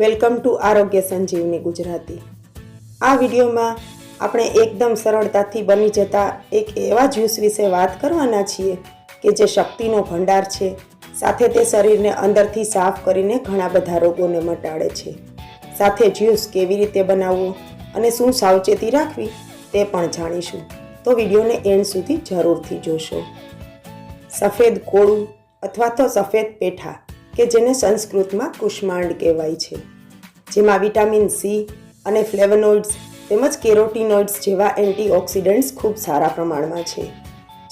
Welcome to આરોગ્ય સંજીવની ગુજરાતી. આ વિડીયોમાં આપણે એકદમ સરળતાથી બની જતા એક એવા જ્યુસ વિશે વાત કરવાના છીએ કે જે શક્તિનો ભંડાર છે, સાથે તે શરીરને અંદરથી સાફ કરીને ઘણા બધા રોગોને મટાડે છે. સાથે જ્યુસ કેવી રીતે બનાવવું અને શું સાવચેતી રાખવી તે પણ જાણીશું. તો વિડીયોને એન્ડ સુધી જરૂરથી જોશો. સફેદ કોળું અથવા તો સફેદ પેઠા કે જેને સંસ્કૃતમાં કુષ્માંડ કહેવાય છે, જેમાં વિટામિન સી અને ફ્લેવનોઇડ્સ તેમજ કેરોટીનોઇડ્સ જેવા એન્ટીઓક્સિડન્ટ્સ ખૂબ સારા પ્રમાણમાં છે,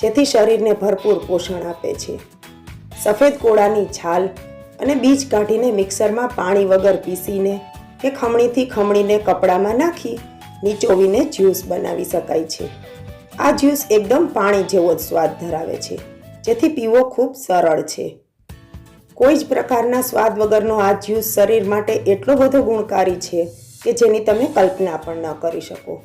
જેથી શરીરને ભરપૂર પોષણ આપે છે. સફેદ કોળાની છાલ અને બીજ કાઢીને મિક્સરમાં પાણી વગર પીસીને કે ખમણીથી ખમણીને કપડામાં નાખી નીચોવીને જ્યુસ બનાવી શકાય છે. આ જ્યુસ એકદમ પાણી જેવો જ સ્વાદ ધરાવે છે, જેથી પીવો ખૂબ સરળ છે. કોઈ જ પ્રકારના સ્વાદ વગરનો આ જ્યુસ શરીર માટે એટલો બધો ગુણકારી છે કે જેની તમે કલ્પના પણ ન કરી શકો.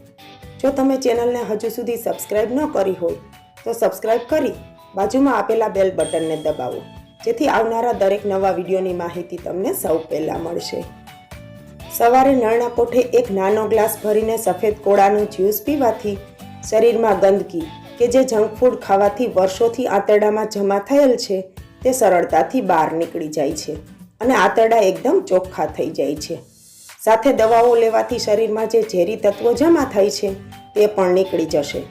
જો તમે ચેનલને હજુ સુધી સબસ્ક્રાઈબ ન કરી હોય, તો સબસ્ક્રાઈબ કરી બાજુમાં આપેલા બેલ બટનને દબાવો, જેથી આવનારા દરેક નવા વિડીયોની માહિતી તમને સૌ પહેલાં મળશે. સવારે નળના કોઠે એક નાનો ગ્લાસ ભરીને સફેદ કોળાનું જ્યુસ પીવાથી શરીરમાં ગંદકી કે જે જંક ફૂડ ખાવાથી વર્ષોથી આંતરડામાં જમા થયેલ છે તે સરળતાથી બહાર નીકળી જાય છે અને આંતરડા એકદમ ચોખ્ખા થઈ જાય છે. સાથે દવાઓ લેવાથી શરીરમાં જે ઝેરી તત્વો જમા થાય છે તે પણ નીકળી જશે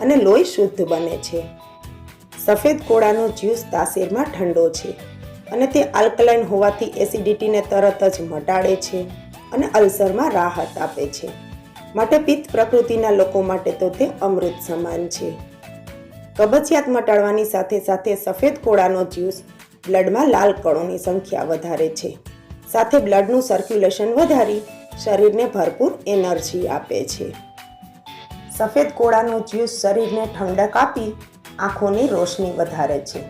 અને લોહી શુદ્ધ બને છે. સફેદ કોળાનો જ્યુસ તાસીરમાં ઠંડો છે અને તે આલ્કલાઇન હોવાથી એસિડિટીને તરત જ મટાડે છે અને અલ્સરમાં રાહત આપે છે. માટે પિત્ત પ્રકૃતિના લોકો માટે તો તે અમૃત સમાન છે. કબજિયાત મટાડવાની સાથે સાથે સફેદ કોળાનો જ્યુસ બ્લડમાં લાલ કણોની સંખ્યા વધારે છે. સાથે બ્લડનું સર્ક્યુલેશન વધારી શરીરને ભરપૂર એનર્જી આપે છે. સફેદ કોળાનો જ્યુસ શરીરને ઠંડક આપી આંખોની રોશની વધારે છે.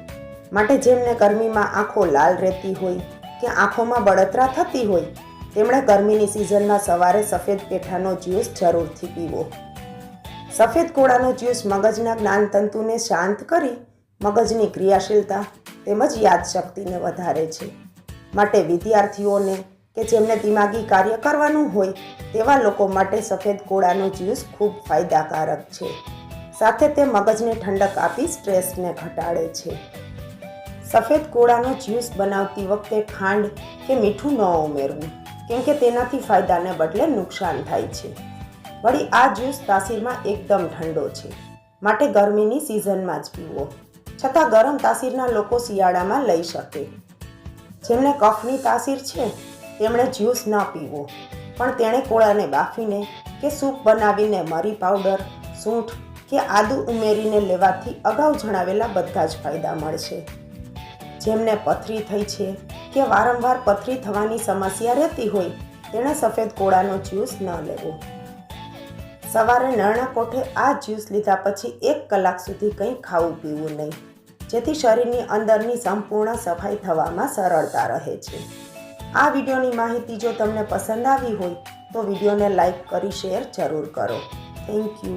માટે જેમને ગરમીમાં આંખો લાલ રહેતી હોય કે આંખોમાં બળતરા થતી હોય, તેમણે ગરમીની સિઝનમાં સવારે સફેદ પેઠાનો જ્યુસ જરૂરથી પીવો. સફેદ કોળાનો જ્યુસ મગજના જ્ઞાનતંતુને શાંત કરી મગજની ક્રિયાશીલતા તેમજ યાદશક્તિને વધારે છે. માટે વિદ્યાર્થીઓને કે જેમને દિમાગી કાર્ય કરવાનું હોય તેવા લોકો માટે સફેદ કોળાનો જ્યુસ ખૂબ ફાયદાકારક છે. સાથે તે મગજને ઠંડક આપી સ્ટ્રેસને ઘટાડે છે. સફેદ કોળાનો જ્યુસ બનાવતી વખતે ખાંડ કે મીઠું ન ઉમેરવું, કેમ કે તેનાથી ફાયદાને બદલે નુકસાન થાય છે. વળી આ જ્યુસ તાસીરમાં એકદમ ઠંડો છે. માટે ગરમીની સિઝનમાં જ પીવો. છતાં ગરમ તાસીરના લોકો શિયાળામાં લઈ શકે. જેમને કફની તાસીર છે, તેમણે જ્યુસ ન પીવો. પણ તેણે કોળાને બાફીને કે સૂપ બનાવીને મરી પાવડર, સૂંઠ કે આદુ ઉમેરીને લેવાથી અગાઉ જણાવેલા બધા જ ફાયદા મળશે. જેમને પથરી થઈ છે કે વારંવાર પથરી થવાની સમસ્યા રહેતી હોય, તેણે સફેદ કોળાનો જ્યુસ ન લેવો. સવારે નળના કોઠે આ જ્યુસ લીધા પછી એક કલાક સુધી કંઈ ખાવું પીવું નહીં. જેથી શરીરની અંદરની સંપૂર્ણ સફાઈ થવામાં સરળતા રહે છે. આ વિડીયોની માહિતી જો તમને પસંદ આવી હોય તો વિડીયોને લાઈક કરી શેર જરૂર કરો. Thank you.